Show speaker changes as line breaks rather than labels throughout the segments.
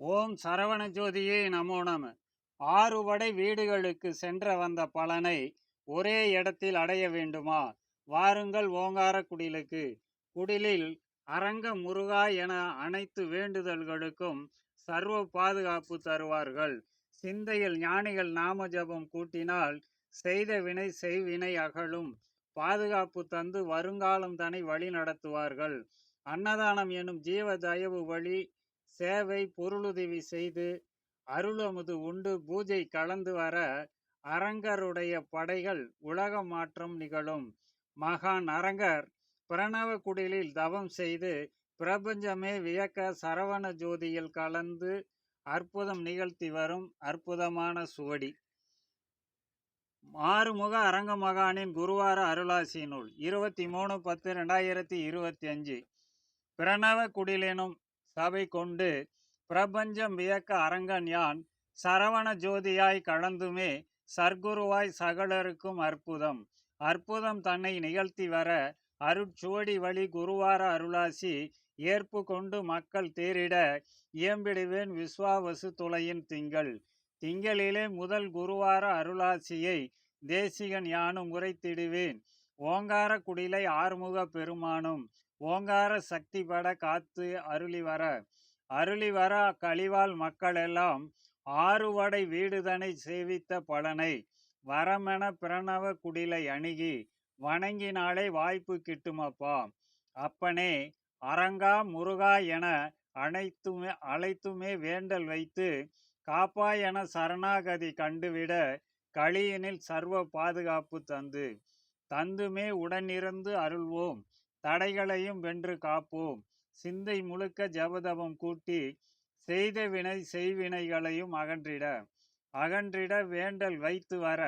ஓம் சரவண ஜோதியே நமோ நம. ஆறுபடை வீடுகளுக்கு சென்ற வந்த பலனை ஒரே இடத்தில் அடைய வேண்டுமா? வாருங்கள் ஓங்கார குடிலுக்கு. குடிலில் அரங்க முருகா என அனைத்து வேண்டுதல்களுக்கும் சர்வ பாதுகாப்பு தருவார்கள். சிந்தையில் ஞானிகள் நாம ஜபம் கூட்டினால் செய்த வினை செய்வினை அகலும். பாதுகாப்பு தந்து வருங்காலம் தனை வழி நடத்துவார்கள். அன்னதானம் எனும் ஜீவ தயவு வழி சேவை பொருளுதவி செய்து அருளமுது உண்டு. பூஜை கலந்து வர அரங்கருடைய படைகள் உலக மாற்றம் நிகழும். மகான் அரங்கர் பிரணவ குடிலில் தவம் செய்து பிரபஞ்சமே வியக்க சரவண ஜோதியில் கலந்து அற்புதம் நிகழ்த்தி வரும் அற்புதமான சுவடி. மாறுமுக அரங்க மகானின் குருவார அருளாசி நூல் இருபத்தி மூணு பத்து ரெண்டாயிரத்தி இருபத்தி அஞ்சு. பிரணவ குடிலெனும் சபை கொண்டு பிரபஞ்சம் வியக்க அரங்கன் யான். சரவண ஜோதியாய் கலந்துமே சர்க்குருவாய் சகலருக்கும் அற்புதம். அற்புதம் தன்னை நிகழ்த்தி வர அருட்சுவடி வழி குருவார அருளாசி ஏற்பு கொண்டு மக்கள் தேரிட இயம்பிடுவேன் விஸ்வாவசு துளையின் திங்கள். திங்களிலே முதல் குருவார அருளாசியை தேசிகன் யானும் உரைத்திடுவேன். ஓங்கார குடிலை ஆறுமுக பெருமானும் ஓங்கார சக்தி பட காத்து அருளி வர. அருளி வர கழிவால் மக்களெல்லாம் ஆறுவடை வீடுதனை சேவித்த பலனை வரமென பிரணவ குடிலை அணுகி வணங்கினாலே வாய்ப்பு கிட்டுமப்பா. அப்பனே அரங்கா முருகா என அனைத்துமே அழைத்துமே வேண்டல் வைத்து காப்பா என சரணாகதி கண்டுவிட களியினில் சர்வ பாதுகாப்பு தந்து. தந்துமே உடனிருந்து அருள்வோம். தடைகளையும் வென்று காப்போம். சிந்தை முழுக்க ஜபதபம் கூட்டி செய்த வினை செய்வினைகளையும் அகன்றிட. அகன்றிட வேண்டல் வைத்து வர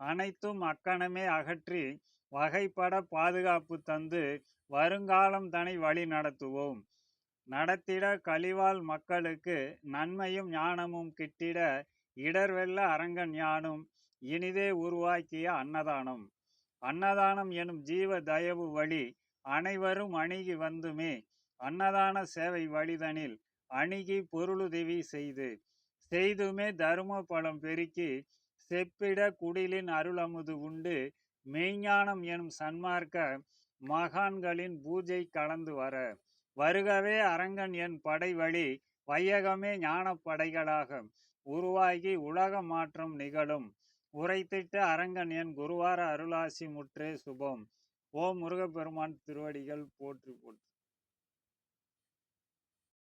அனைத்தும் அக்கணமே அகற்றி வகைப்பட பாதுகாப்பு தந்து வருங்காலம் தனை வழி நடத்துவோம். நடத்திட கழிவால் மக்களுக்கு நன்மையும் ஞானமும் கிட்டிட இடர்வெல்ல அரங்கன் ஞானும் இனிதே உருவாக்கிய அன்னதானம். அன்னதானம் எனும் ஜீவ தயவு வழி அனைவரும் அணுகி வந்துமே. அன்னதான சேவை வழிதனில் அணுகி பொருளுதவி செய்து செய்துமே தரும பலம் பெருக்கி செப்பிட குடிலின் அருளமுது உண்டு. மெய்ஞானம் எனும் சன்மார்க்க மகான்களின் பூஜை கலந்து வர. வருகவே அரங்கன் என் படை வழி வையகமே ஞானப்படைகளாக உருவாகி உலக மாற்றம் நிகழும். உரைத்திட்ட அரங்கன் குருவார அருளாசி முற்றே சுபம். ஓம் முருகப்பெருமான் திருவடிகள் போற்றி போற்றி.